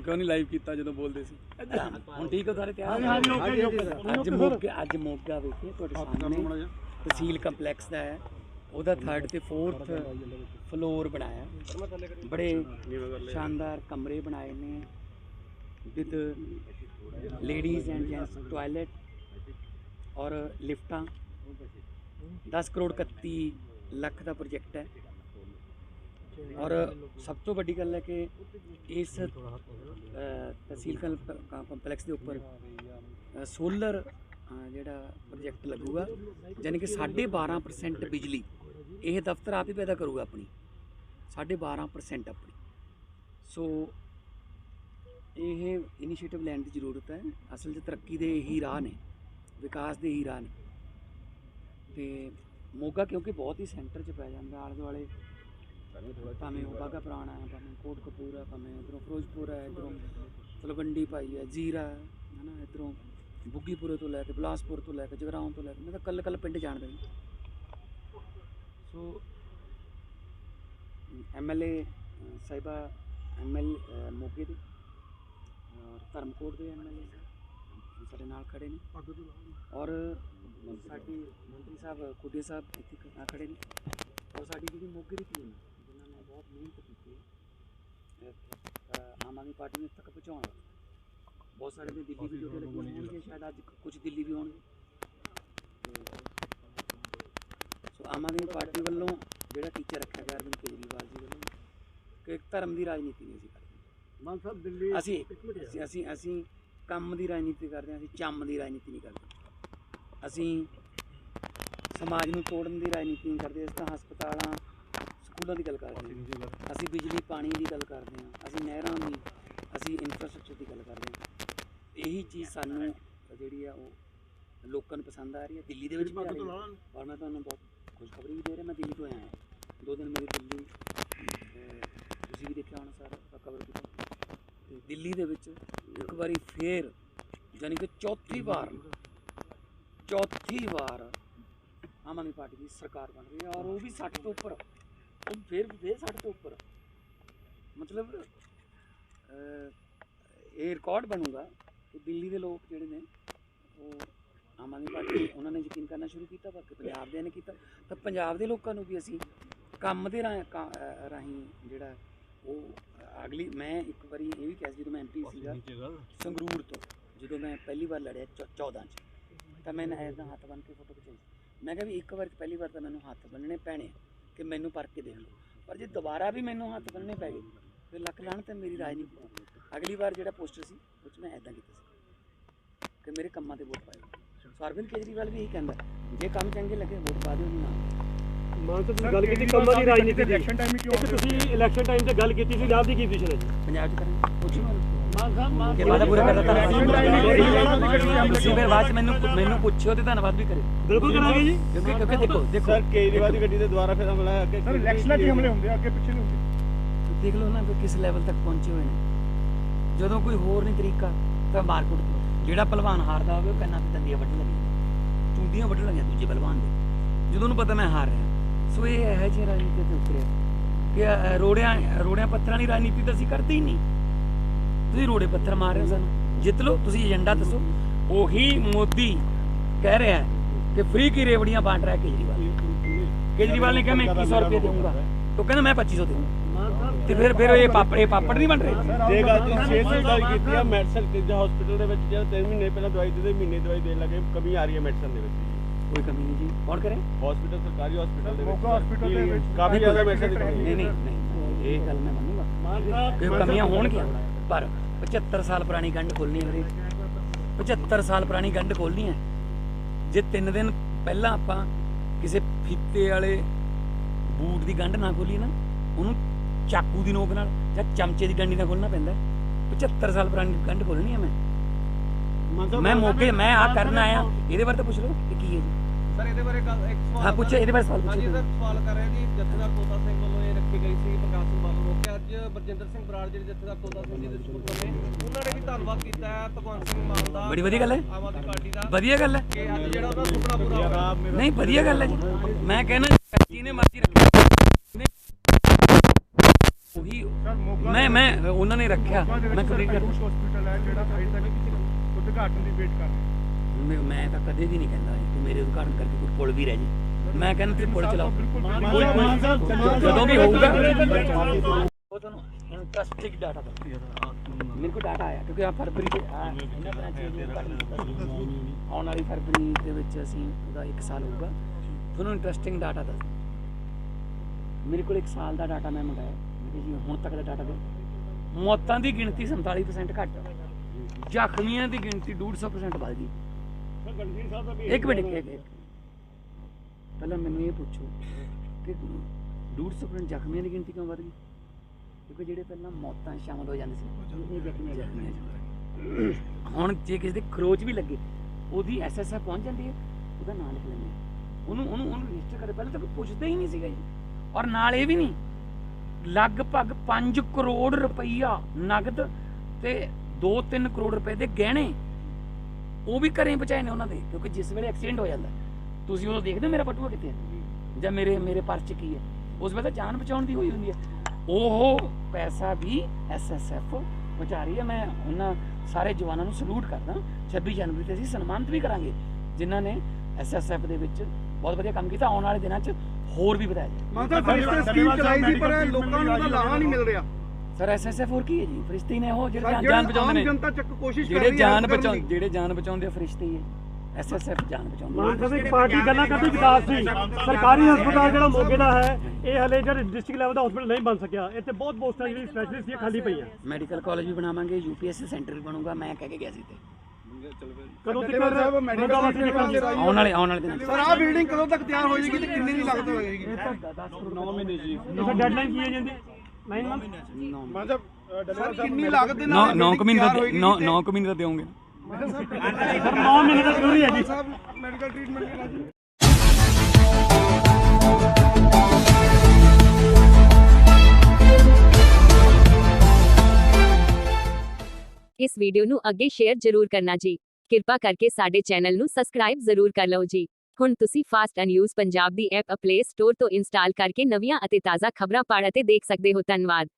ਕੀਤਾ ਜਦੋਂ ਬੋਲਦੇ ਸੀ। ਹੁਣ ਠੀਕ ਹੋ ਸਾਰੇ ਤਿਆਰ? ਹਾਂਜੀ ਓਕੇ ਓਕੇ ਅੱਜ ਮੋਗਾ ਅੱਜ ਮੋਗਾ ਵੇਖੇ ਤੁਹਾਡੇ ਸਾਹਮਣੇ। ਤਹਿਸੀਲ ਕੰਪਲੈਕਸ ਦਾ ਹੈ। ਉਹਦਾ ਥਰਡ ਤੇ ਫੋਰਥ ਫਲੋਰ ਬਣਾਇਆ। ਬੜੇ ਸ਼ਾਨਦਾਰ ਕਮਰੇ ਬਣਾਏ ਨੇ। With ladies and gents toilet ਔਰ ਲਿਫਟਾਂ। 10 ਕਰੋੜ 31 ਲੱਖ ਦਾ ਪ੍ਰੋਜੈਕਟ ਹੈ। ਔਰ ਸਭ ਤੋਂ ਵੱਡੀ ਗੱਲ ਹੈ ਕਿ ਇਸ ਤਹਿਸੀਲ ਕੰਪਲੈਕਸ ਦੇ ਉੱਪਰ ਸੋਲਰ ਜਿਹੜਾ ਪ੍ਰੋਜੈਕਟ ਲੱਗੂਗਾ ਯਾਨੀ ਕਿ 12.5% ਬਿਜਲੀ, ਇਹ ਦਫ਼ਤਰ ਆਪ ਹੀ ਪੈਦਾ ਕਰੂਗਾ ਆਪਣੀ। 12.5% ਆਪਣੀ। ਸੋ, ਇਹ ਇਨੀਸ਼ੀਏਟਿਵ ਲੈਣ ਦੀ ਜ਼ਰੂਰਤ ਹੈ। ਅਸਲ 'ਚ ਤਰੱਕੀ ਦੇ ਹੀ ਰਾਹ ਨੇ, ਵਿਕਾਸ ਦੇ ਹੀ ਰਾਹ ਨੇ। ਤੇ ਮੋਗਾ ਕਿਉਂਕਿ ਬਹੁਤ ਹੀ ਸੈਂਟਰ 'ਚ ਪੈ ਜਾਂਦਾ, ਆਲੇ ਦੁਆਲੇ ਭਾਵੇਂ ਉਹ ਬਾਗਾ ਪੁਰਾਣਾ ਹੈ ਭਾਵੇਂ ਕੋਟ ਕਪੂਰ ਹੈ ਭਾਵੇਂ ਇਧਰੋਂ ਫਿਰੋਜ਼ਪੁਰ ਹੈ ਇਧਰੋਂ ਤਲਵੰਡੀ ਭਾਈ ਹੈ ਜ਼ੀਰਾ ਹੈ ਹਨਾ ਇਧਰੋਂ ਬੁੱਗੀਪੁਰੇ ਤੋਂ ਲੈ ਕੇ ਬਿਲਾਸਪੁਰ ਤੋਂ ਲੈ ਕੇ ਜਗਰਾਉਂ ਤੋਂ ਲੈ ਕੇ ਮੈਂ ਤਾਂ ਕੱਲ ਕੱਲ ਪਿੰਡ ਜਾਣਦਾ ਜੀ। ਸੋ ਐਮਐਲਏ ਸਾਹਿਬਾ ਐਮਐਲ ਮੋਗੇ ਦੇ ਔਰ ਧਰਮਕੋਟ ਦੇ ਐਮਐਲਏ ਸਾਡੇ ਨਾਲ ਖੜੇ ਨੇ। ਔਰ ਸਾਡੀ ਮੰਤਰੀ ਸਾਹਿਬ ਖੁੱਡੇ ਸਾਹਿਬ ਇੱਥੇ ਖੜੇ ਨੇ। ਔਰ ਸਾਡੀ ਜਿਹੜੀ ਮੋਗੇ ਦੀ ਟੀਮ ਨੇ ਬਹੁਤ ਮਿਹਨਤ ਕੀਤੀ ਆਮ ਆਦਮੀ ਪਾਰਟੀ ਨੂੰ ਤੱਕ ਪਹੁੰਚਾਉਣ ਵਾਸਤੇ। ਬਹੁਤ ਸਾਰੇ ਨੇ ਦਿੱਲੀ ਵੀ ਜੁੜੇ ਲੱਗੇ ਹੋਣਗੇ ਸ਼ਾਇਦ ਅੱਜ ਕੁਝ ਦਿੱਲੀ ਵੀ ਹੋਣਗੇ। ਸੋ ਆਮ ਆਦਮੀ ਪਾਰਟੀ ਵੱਲੋਂ ਜਿਹੜਾ ਟੀਚਰ ਰੱਖਿਆ ਗਿਆ ਅਰਵਿੰਦ ਕੇਜਰੀਵਾਲ ਜੀ ਵੱਲੋਂ ਕਿ ਇੱਕ ਧਰਮ ਦੀ ਰਾਜਨੀਤੀ ਨਹੀਂ ਅਸੀਂ ਕਰਦੇ ਮਾਨ ਸਾਹਿਬ ਦਿੱਲੀ ਅਸੀਂ ਅਸੀਂ- ਅਸੀਂ ਕੰਮ ਦੀ ਰਾਜਨੀਤੀ ਕਰਦੇ ਹਾਂ ਅਸੀਂ ਚੰਮ ਦੀ ਰਾਜਨੀਤੀ ਨਹੀਂ ਕਰਦੇ। ਅਸੀਂ ਸਮਾਜ ਨੂੰ ਤੋੜਨ ਦੀ ਰਾਜਨੀਤੀ ਨਹੀਂ ਕਰਦੇ ਅਸੀਂ ਤਾਂ ਹਸਪਤਾਲਾਂ ਸਕੂਲਾਂ ਦੀ ਗੱਲ ਕਰਦੇ ਹਾਂ। ਅਸੀਂ ਬਿਜਲੀ ਪਾਣੀ ਦੀ ਗੱਲ ਕਰਦੇ ਹਾਂ। ਅਸੀਂ ਨਹਿਰਾਂ ਦੀ ਅਸੀਂ ਇਨਫਰਾਸਟ੍ਰਕਚਰ ਦੀ ਗੱਲ ਕਰਦੇ ਹਾਂ। ਇਹੀ ਚੀਜ਼ ਸਾਨੂੰ ਜਿਹੜੀ ਆ ਉਹ ਲੋਕਾਂ ਨੂੰ ਪਸੰਦ ਆ ਰਹੀ ਹੈ। ਦਿੱਲੀ ਦੇ ਵਿੱਚ ਵੀ ਆ ਰਹੀ ਹੈ। ਔਰ ਮੈਂ ਤੁਹਾਨੂੰ ਬਹੁਤ ਖੁਸ਼ਖਬਰੀ ਵੀ ਦੇ ਰਿਹਾ। ਮੈਂ ਦਿੱਲੀ ਤੋਂ ਆਇਆ ਹਾਂ। ਦੋ ਦਿਨ ਮੇਰੀ ਦਿੱਲੀ ਤੁਸੀਂ ਵੀ ਦੇਖਿਆ ਹੋਣਾ ਸਾਰਾ ਕਵਰ ਕੀਤਾ ਦਿੱਲੀ ਦੇ ਵਿੱਚ ਇੱਕ ਵਾਰੀ ਫੇਰ ਯਾਨੀ ਕਿ ਚੌਥੀ ਵਾਰ ਚੌਥੀ ਵਾਰ ਆਮ ਆਦਮੀ ਪਾਰਟੀ ਦੀ ਸਰਕਾਰ ਬਣ ਰਹੀ ਹੈ। ਔਰ ਉਹ ਵੀ 60 ਤੋਂ ਉੱਪਰ। ਉਹ ਫੇਰ ਫੇਰ 60 ਤੋਂ ਉੱਪਰ। ਮਤਲਬ ਇਹ ਰਿਕਾਰਡ ਬਣੂਗਾ ਕਿ ਦਿੱਲੀ ਦੇ ਲੋਕ ਜਿਹੜੇ ਨੇ ਉਹ ਆਮ ਆਦਮੀ ਪਾਰਟੀ ਉਹਨਾਂ ਨੇ ਯਕੀਨ ਕਰਨਾ ਸ਼ੁਰੂ ਕੀਤਾ ਬਾਕੀ ਪੰਜਾਬ ਦੇ ਨੇ ਕੀਤਾ। ਤਾਂ ਪੰਜਾਬ ਦੇ ਲੋਕਾਂ ਨੂੰ ਵੀ ਅਸੀਂ ਕੰਮ ਦੇ ਰਾਹੀਂ ਜਿਹੜਾ ਉਹ ਅਗਲੀ ਮੈਂ ਇੱਕ ਵਾਰੀ ਇਹ ਵੀ ਕਿਹਾ ਸੀ ਜਦੋਂ ਮੈਂ ਐਮਪੀ ਸੀਗਾ ਸੰਗਰੂਰ ਤੋਂ ਜਦੋਂ ਮੈਂ ਪਹਿਲੀ ਵਾਰ ਲੜਿਆ 14 ਚ ਤਾਂ ਮੈਂ ਐਦਾਂ ਹੱਥ ਬੰਨ ਕੇ ਫੋਟੋ ਖਿਚਾਈ। ਮੈਂ ਕਿਹਾ ਵੀ ਇੱਕ ਵਾਰ ਪਹਿਲੀ ਵਾਰ ਤਾਂ ਮੈਨੂੰ ਹੱਥ ਬੰਨਣੇ ਪੈਣੇ ਕਿ ਮੈਨੂੰ ਪਰਖ ਕੇ ਦੇਖ ਲਓ। ਪਰ ਜੇ ਦੁਬਾਰਾ ਵੀ ਮੈਨੂੰ ਹੱਥ ਬੰਨਣੇ ਪੈ ਗਏ ਫਿਰ ਲੱਕ ਲਾਣ ਤੇ ਮੇਰੀ ਰਾਜਨੀਤੀ ਅਗਲੀ ਵਾਰ ਜਿਹੜਾ ਪੋਸਟਰ ਸੀ ਉਹ 'ਚ ਮੈਂ ਐਦਾਂ ਕੀਤਾ ਸੀ ਕਿ ਮੇਰੇ ਕੰਮਾਂ ਤੇ ਵੋਟ ਪਾਇਓ। ਸੋ ਅਰਵਿੰਦ ਕੇਜਰੀਵਾਲ ਵੀ ਇਹੀ ਕਹਿੰਦਾ ਜੇ ਕੰਮ ਚੰਗੇ ਲੱਗੇ ਵੋਟ ਪਾ ਦਿਓ ਨਹੀਂ ਨਾ। ਮਾਨ ਸਾਹਿਬ ਤੁਸੀਂ ਗੱਲ ਕੀਤੀ ਕੰਮਾਂ ਦੀ ਰਾਜਨੀਤੀ ਦੀ। ਇਲੈਕਸ਼ਨ ਟਾਈਮ ਕਿਉਂ ਤੁਸੀਂ ਇਲੈਕਸ਼ਨ ਟਾਈਮ ਤੇ ਗੱਲ ਕੀਤੀ ਸੀ ਪੰਜਾਬ ਦੀ ਕੀ ਪੋਜੀਸ਼ਨ ਹੈ ਜੀ। ਪੰਜਾਬ 'ਚ ਕਰਾਂਗੇ। ਪੁੱਛੋ ਕਿ ਵਾਦਾ ਪੂਰਾ ਕਰਦਾ ਤਾਂ ਤੁਸੀਂ ਫਿਰ ਬਾਅਦ 'ਚ ਮੈਨੂੰ ਮੈਨੂੰ ਪੁੱਛਿਓ ਤੇ ਧੰਨਵਾਦ ਵੀ ਕਰੇ। ਬਿਲਕੁਲ ਕਰਾਂਗੇ ਜੀ। ਕਿਉਂਕਿ ਕਿਉਂਕਿ ਦੇਖੋ ਦੇਖੋ। ਸਰ ਕੇਜਰੀਵਾਲ ਦੀ ਗੱਡੀ ਤੇ ਦੁਬਾਰਾ ਫਿਰ ਹਮਲਾ ਹੈ ਅੱਗੇ ਸਰ ਇਲੈਕਸ਼ਨਾਂ 'ਚ ਹਮਲੇ ਹੁੰਦੇ ਆ ਅੱਗੇ ਪਿੱਛੇ ਨਹੀਂ ਹੁੰਦੇ। ਦੇਖ ਲਓ ਨਾ ਵੀ ਕਿਸ ਲੈਵਲ ਤੱਕ ਪਹੁੰਚੇ ਹੋਏ ਨੇ। ਜਦੋਂ ਕੋਈ ਹੋਰ ਨਹੀਂ ਤਰੀਕਾ ਤਾਂ ਮਾਰਕੀਟ ਜਿਹੜਾ ਪਹਿਲਵਾਨ ਹਾਰਦਾ ਹੋਵੇ ਉਹ ਕੰਨਾਂ ਤੇ ਦੰਦੀਆਂ ਵੱਢਣ ਲੱਗੀ ਚੁੰਡੀਆਂ ਵੱਢਣ ਲੱਗੀਆਂ ਦੂਜੇ ਪਹਿਲਵਾਨ ਦੇ। ਜਦੋਂ ਉਹਨੂੰ ਪਤਾ ਮੈਂ ਹਾਰ ਰਿਹਾ। ਸੋ ਇਹ ਇਹੋ ਜਿਹੀ ਰਾਜਨੀਤੀ ਤੇ ਉਤਰਿਆ ਕਿ ਰੋੜਿਆਂ ਰੋੜਿਆਂ ਪੱਥਰਾਂ ਦੀ ਰਾਜਨੀਤੀ ਤਾਂ ਅਸੀਂ ਕਰਦੇ ਹੀ ਨਹੀਂ। ਤੁਸੀਂ ਰੋੜੇ ਪੱਥਰ ਮਾਰ ਰਹੇ ਹੋ ਸਾਨੂੰ। ਜਿੱਤ ਲਓ ਤੁਸੀਂ ਏਜੰਡਾ ਦੱਸੋ। ਉਹੀ ਮੋਦੀ ਕਹਿ ਰਿਹਾ ਕਿ ਫ੍ਰੀ ਕੀ ਰੇਵੜੀਆਂ ਬਾਂਟ ਰਿਹਾ ਕੇਜਰੀਵਾਲ। ਕੇਜਰੀਵਾਲ ਨੇ ਕਿਹਾ ਮੈਂ 2100 ਰੁਪਏ ਦੇਵਾਂਗਾ तो ਕਹਿੰਦਾ ਮੈਂ 2500 ਦੇਵਾਂਗਾ ਤੇ ਫਿਰ ਫਿਰ ਇਹ ਪਾਪੜ ਇਹ ਪਾਪੜ ਨਹੀਂ ਬਣ ਰਹੇ? ਜੇ ਗੱਲ ਤੁਸੀਂ ਸਿਹਤ ਦੀ ਗੱਲ ਕੀਤੀ ਆ ਮੈਡੀਸਨ ਕਿਜਾ ਹਸਪੀਟਲ ਦੇ ਵਿੱਚ ਜਿਹੜਾ 3 ਮਹੀਨੇ ਪਹਿਲਾਂ ਦਵਾਈ ਦਿੰਦੇ ਮਹੀਨੇ ਦਵਾਈ ਦੇਣ ਲੱਗੇ ਕਮੀ ਆ ਰਹੀ ਹੈ ਮੈਡੀਸਨ ਦੇ ਵਿੱਚ। ਕੋਈ ਕਮੀ ਨਹੀਂ ਜੀ। ਕੌਣ ਕਰੇ? ਹਸਪੀਟਲ ਸਰਕਾਰੀ ਹਸਪੀਟਲ ਦੇ ਵਿੱਚ। ਮੋਗਾ hospital ਦੇ ਵਿੱਚ। ਕਾਫੀ ਜ਼ਿਆਦਾ ਮੈਡੀਸਨ ਨਹੀਂ। ਨਹੀਂ ਨਹੀਂ ਇਹ ਗੱਲ ਮੈਂ ਮੰਨੂਗਾ। ਮਾਨ ਸਾਹਿਬ ਕਿ ਕਮੀਆਂ ਹੋਣਗੀਆਂ? ਪਰ 75 ਸਾਲ ਪੁਰਾਣੀ ਗੰਢ ਖੋਲਣੀ ਹੈ ਵੀਰੇ। 75 ਸਾਲ ਪੁਰਾਣੀ ਗੰਢ ਖੋਲਣੀ ਹੈ। ਜੇ 3 ਦਿਨ ਪਹਿਲਾਂ ਆਪਾਂ ਕਿਸੇ ਫੀਤੇ ਵਾਲੇ ਬੂਟ ਦੀ ਗੰਢ ਨਾ ਖੋਲੀ ਨਾ ਉਹਨੂੰ ਚਾਕੂ ਦੀ ਨੋਕ ਨਾਲ ਜਾਂ ਚਮਚੇ ਦੀ ਡੰਡੀ ਨਾਲ ਖੋਲਣਾ ਪੈਂਦਾ ਹੈ। 75 ਸਾਲ ਪੁਰਾਣੀ ਗੰਢ ਖੋਲਣੀ ਹੈ ਮੈਂ। ਮੈਂ ਮੌਕੇ ਮੈਂ ਆ ਕਰਨ ਆਇਆ। ਇਹਦੇ ਬਾਰੇ ਤਾਂ ਪੁੱਛ ਲਓ ਕਿ ਕੀ ਹੈ ਜੀ। ਸਰ ਇਹਦੇ ਬਾਰੇ ਗੱਲ ਇੱਕ ਸਵਾਲ ਹਾਂ ਪੁੱਛੋ ਇਹਦੇ ਬਾਰੇ ਸਵਾਲ ਪੁੱਛੋ। ਸਰ ਸਵਾਲ ਕਰ ਰਿਹਾ ਜੀ। ਜਥੇਦਾਰ ਤੋਤਾ ਸਿੰਘ ਵੱਲੋਂ ਇਹ ਰੱਖੀ ਗਈ ਸੀ ਪ੍ਰਕਾਸ਼ ਸਿੰਘ ਰੋਕਿਆ ਅੱਜ ਬਰਜਿੰਦਰ ਸਿੰਘ ਬਰਾੜ ਜਿਹੜੇ ਜਥੇਦਾਰ ਤੋਤਾ ਸਿੰਘ ਜੀ ਦੇ ਸਪੁੱਤਰ ਨੇ ਉਹਨਾਂ ਨੇ ਵੀ ਧੰਨਵਾਦ ਕੀਤਾ ਹੈ ਭਗਵੰਤ ਸਿੰਘ ਮਾਨ ਦਾ ਬੜੀ ਵਧੀਆ ਗੱਲ ਹੈ। ਆਮ ਆਦਮੀ ਪਾਰਟੀ ਦਾ ਵਧੀਆ ਗੱਲ ਹੈ। ਕਿ ਅੱਜ ਜਿਹੜਾ ਉਹਦਾ ਸੁਪਨਾ ਪੂਰਾ ਹੋਇਆ। ਨਹੀਂ ਵਧੀਆ ਗੱਲ ਹੈ ਜੀ। ਮੈਂ ਕਹਿੰਦਾ ਜਿਹਨੇ ਮਰਜ਼ੀ ਰੱਖਿਆ। ਉਹੀ ਸਰ ਮੋਗਾ ਮੈਂ ਮੈਂ ਉਹਨਾਂ ਨੇ ਰੱਖਿਆ। ਮੈਂ ਕੰਪਲੀਟ ਕਰ ਹਸਪੀਟਲ ਹੈ ਜਿਹੜਾ ਅਜੇ ਤੱਕ ਉਦਘਾਟਨ ਦੀ ਵੇਟ ਕਰ ਮੈਂ- ਮੈਂ ਤਾਂ ਕਦੇ ਵੀ ਨਹੀਂ ਕਹਿੰਦਾ ਕਿ ਮੇਰੇ ਉਦਘਾਟਨ ਕਰਕੇ ਕੋਈ ਪੁਲ ਵੀ ਰਹਿ ਜੇ। ਮੈਂ ਕਹਿੰਦਾ ਤੁਸੀਂ ਪੁਲ ਚਲਾਓ। ਜਦੋਂ ਵੀ ਹੋਊਗਾ। ਇੰਟਰਸਟਿੰਗ ਡਾਟਾ ਦੋ। ਮੇਰੇ ਕੋਲ ਡਾਟਾ ਆਇਆ ਕਿਉਂਕਿ ਆ ਫਰਵਰੀ ਦੇ ਆ ਇਹਨਾਂ ਦਿਨਾਂ ਚ ਇਹ ਉਦਘਾਟਨ ਕੀਤਾ ਸੀ। ਆਉਣ ਵਾਲੀ ਫਰਵਰੀ ਦੇ ਵਿੱਚ ਅਸੀਂ ਉਹਦਾ 1 ਸਾਲ ਹੋਊਗਾ। ਤੁਹਾਨੂੰ ਇੰਟਰਸਟਿੰਗ ਡਾਟਾ ਦੱਸ ਮੇਰੇ ਕੋਲ 1 ਸਾਲ ਦਾ ਡਾਟਾ ਮੈਂ ਮੰਗਾਇਆ। ਮੈਂ ਜੀ ਹੁਣ ਤੱਕ ਦਾ ਡਾਟਾ ਦਿਓ ਮੌਤਾਂ ਦੀ ਗਿਣਤੀ 47% ਘੱਟ ਜ਼ਖਮੀਆਂ ਦੀ ਗਿਣਤੀ 150% ਵੱਧ ਗਈ। ਇੱਕ ਮਿੰਟ ਇੱਕ ਇੱਕ- ਇੱਕ ਪਹਿਲਾਂ ਮੈਨੂੰ ਇਹ ਪੁੱਛੋ ਕਿ 150% ਜ਼ਖਮੀਆਂ ਦੀ ਗਿਣਤੀ ਕਿਉਂ ਵੱਧ ਗਈ? ਕਿਉਂਕਿ ਜਿਹੜੇ ਪਹਿਲਾਂ ਮੌਤਾਂ ਸ਼ਾਮਲ ਹੋ ਜਾਂਦੇ ਸੀ ਉਹ ਜ਼ਖਮੀਆਂ 'ਚ ਸ਼ਾਮਲ। ਹੁਣ ਜੇ ਕਿਸੇ ਦੇ ਖਰੋਚ ਵੀ ਲੱਗੇ ਉਹਦੀ ਐਸਐਸਐਫ ਪਹੁੰਚ ਜਾਂਦੀ ਹੈ ਉਹਦਾ ਨਾਂ ਲਿਖ ਲੈਂਦੇ। ਉਹਨੂੰ ਉਹਨੂੰ ਉਹਨੂੰ ਰਜਿਸਟਰ ਕਰੇ। ਪਹਿਲਾਂ ਤਾਂ ਕੋਈ ਪੁੱਛਦਾ ਹੀ ਨਹੀਂ ਸੀਗਾ ਜੀ। ਔਰ ਨਾਲ ਇਹ ਵੀ ਨਹੀਂ ਲਗਭਗ 5 ਕਰੋੜ ਰੁਪਈਆ ਨਗਦ ਤੇ 2-3 ਕਰੋੜ ਰੁਪਏ ਦੇ ਗਹਿਣੇ ਉਹ ਵੀ ਘਰੇ ਬਚਾਏ ਨੇ ਉਹਨਾਂ ਦੇ ਕਿਉਂਕਿ ਜਿਸ ਵੇਲੇ ਐਕਸੀਡੈਂਟ ਹੋ ਜਾਂਦਾ ਤੁਸੀਂ ਉਦੋਂ ਦੇਖਦੇ ਹੋ ਮੇਰਾ ਬਟੂਆ ਕਿੱਥੇ ਹੈ? ਜਾਂ। ਮੇਰੇ ਮੇਰੇ ਪਰਸ ਕੀ ਹੈ? ਉਸ ਵੇਲੇ ਤਾਂ ਜਾਨ ਬਚਾਉਣ ਦੀ ਹੋਈ ਹੁੰਦੀ ਹੈ। ਉਹ ਪੈਸਾ ਵੀ ਐਸਐਸਐਫ ਬਚਾ ਰਹੀ ਹੈ। ਮੈਂ ਉਹਨਾਂ ਸਾਰੇ ਜਵਾਨਾਂ ਨੂੰ ਸਲੂਟ ਕਰਦਾ। 26 ਜਨਵਰੀ ਤੇ ਅਸੀਂ ਸਨਮਾਨਿਤ ਵੀ ਕਰਾਂਗੇ। ਜਿਨ੍ਹਾਂ ਨੇ ਐਸਐਸਐਫ ਦੇ ਵਿੱਚ ਬਹੁਤ ਵਧੀਆ ਕੰਮ ਕੀਤਾ। ਆਉਣ ਵਾਲੇ ਦਿਨਾਂ 'ਚ ਹੋਰ ਵੀ ਵਧਾਇਆ ਜਾਏ ਮਾਤਾ ਫਰਿਸ਼ਤੇ ਸਕੀਮ ਚਲਾਈ ਸੀ ਪਰ ਲੋਕਾਂ ਨੂੰ ਉਹਦਾ ਲਾਹਾ ਨਹੀਂ ਮਿਲ ਰਿਹਾ। ਸਰ ਐਸਐਸਐਫ ਹੋਰ ਕੀ ਹੈ ਜੀ? ਫਰਿਸ਼ਤੇ ਨੇ ਉਹ ਜਿਹੜੇ ਜਾਨ- ਬਚਾਉਂਦੇ ਨੇ। ਜਨਤਾ ਚੱਕ ਕੋਸ਼ਿਸ਼ ਕਰ ਜਿਹੜੇ ਰਹੀ ਹੈ ਜਾਨ। ਜਿਹੜੇ ਬਚਾਉਂਦੇ ਆ ਫਰਿਸ਼ਤੇ ਹੀ ਹੈ। ਐਸਐਸਐਫ ਜਾਨ ਬਚਾਉਂਦੇ ਮਾਨ ਆ। ਸਾਹਿਬ ਇੱਕ ਪਾਰਟੀ ਗੱਲਾਂ ਕਰਦੀ ਵਿਕਾਸ ਦੀ ਸਰਕਾਰੀ ਹਸਪਤਾਲ ਜਿਹੜਾ ਮੋਗੇ ਦਾ ਹੈ ਇਹ ਹਲੇ ਜਿਹੜਾ ਡਿਸਟ੍ਰਿਕਟ ਲੈਵਲ ਦਾ ਹਸਪਤਾਲ ਨਹੀਂ ਬਣ ਸਕਿਆ। ਇੱਥੇ ਬਹੁਤ ਪੋਸਟਾਂ ਜਿਹੜੀ ਸਪੈਸ਼ਲਿਸਟ ਦੀਆਂ ਖਾਲੀ ਪਈਆਂ। ਮੈਡੀਕਲ ਕਾਲਜ ਵੀ ਬਣਾਵਾਂਗੇ ਯੂਪੀਐਸਸੀ ਸੈਂਟਰ ਵੀ ਬਣੂਗਾ ਮੈਂ ਕਹਿ ਕੇ ਗਿਆ ਸੀ ਤੇ ਕਦੋਂ ਤੱਕ ਸਾਹਿਬ ਮੁਰਦਾਬਾਦ ਨਿਕਲਣਗੇ ਆਉਣ ਵਾਲੇ ਆਉਣ ਵਾਲੇ ਦਿਨਾਂ 'ਚ ਸਰ ਆਹ ਬਿਲਡਿੰਗ ਕਦੋਂ ਤੱਕ ਤਿਆਰ ਹੋ ਜਾਏਗੀ ਤੇ ਕਿੰਨੇ ਦੀ ਲਾਗਤ ਹੋਏਗੀ? 9 ਮਹੀਨੇ ਜੀ। ਇਸ ਡੈਡਲਾਈਨ ਕੀ ਹੈ ਜਾਂਦੀ 9 ਮੰਥ ਮਤਲਬ ਸਰ ਕਿੰਨੀ ਲਾਗਤ ਦੇ ਨੌ ਨਾਲ ਨੌ ਕੁ ਮਹੀਨੇ ਦਾ 9 ਤੇ- 9 ਕੁ ਮਹੀਨੇ ਦਾ ਦੇਵੋਗੇ ਸਰ 9 ਮਹੀਨੇ ਦਾ ਜ਼ਰੂਰੀ ਹੈ ਜੀ ਸਾਹਿਬ ਮੈਡੀਕਲ ਟ੍ਰੀਟਮੈਂਟ ਲੈਣਾ ਜੀ ਇਸ ਵੀਡੀਓ ਨੂੰ ਅੱਗੇ ਸ਼ੇਅਰ ਜ਼ਰੂਰ ਕਰਨਾ ਜੀ। ਕਿਰਪਾ ਕਰਕੇ ਸਾਡੇ ਚੈਨਲ ਨੂੰ ਸਬਸਕ੍ਰਾਈਬ ਜ਼ਰੂਰ ਕਰ ਲਓ ਜੀ। ਹੁਣ ਤੁਸੀਂ ਫਾਸਟ ਨਿਊਜ਼ ਪੰਜਾਬ ਦੀ ਐਪ ਪਲੇ ਸਟੋਰ ਤੋਂ ਇੰਸਟਾਲ ਕਰਕੇ ਨਵੀਆਂ ਅਤੇ ਤਾਜ਼ਾ ਖਬਰਾਂ ਪੜ੍ਹ ਅਤੇ ਦੇਖ ਸਕਦੇ ਹੋ। ਧੰਨਵਾਦ।